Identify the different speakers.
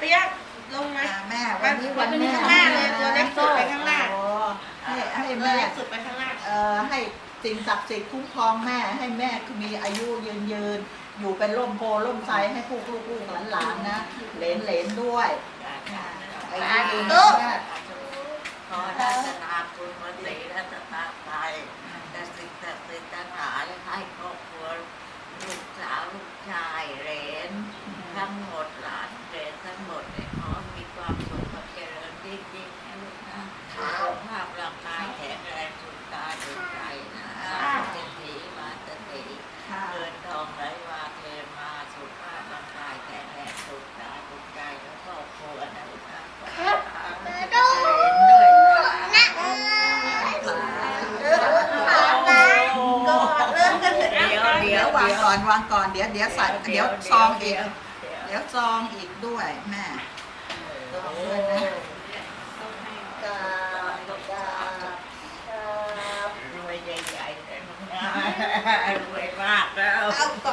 Speaker 1: เปียกลงมา
Speaker 2: อ่าแม่วันนี้วันแม่
Speaker 1: ข้างหน้าเลยตัวเล็กสุดไปข้างหน้า
Speaker 2: โอ้ให้ให้
Speaker 1: ตัว
Speaker 2: แม่
Speaker 1: เล็กสุดไปข้างล่าง
Speaker 2: เอ่อให้สิ่งศักดิ์สิทธิ์คุ้มครองแม่ให้แม่มีอายุยืนยืน อยู่เป็นร่มโพล่มไทรให้พวกลูกๆหลานๆนะเหลนเหลนๆด้วยอายุยืนแม่
Speaker 3: ขอรัตนาคุณพระศรีรัตนาไตยแต่สิ่งศักดิ์สิทธิ์ทั้งหลายให้ครอบครัวลูกสาวลูกชายเหลนทั้งหมดหลานเหลนทั้งหมดเนี่ยขอมีความสุขความเจริญยิ่งยิ่งนะลูกนะสุขภาพร่างกายแข็งแรงสุขกายสุขใจนะเศรษฐีมาเศรษฐี
Speaker 2: ค่ะ
Speaker 3: เงินทองไหลมาเทมาสุขภาพร่างกายแข็งแรงสุขกายสุขใจแล้วครอบครัวนะลูกนะครับเหลนด้วยนะ
Speaker 1: กอดเลย
Speaker 3: เดี๋ยว
Speaker 2: เดี๋
Speaker 3: เดี๋
Speaker 2: ย
Speaker 3: ยวว
Speaker 2: วางก่อนวางก่อนเดี๋ยวเดี๋ยวใส่เดี๋ยวซองอีกเดี๋ยวซองอีกด้วยแม่ซองด้วยนะกราบกราบกราบ
Speaker 3: รวยใหญ่ๆเลยนะรวยมากแล้ว
Speaker 2: เอาก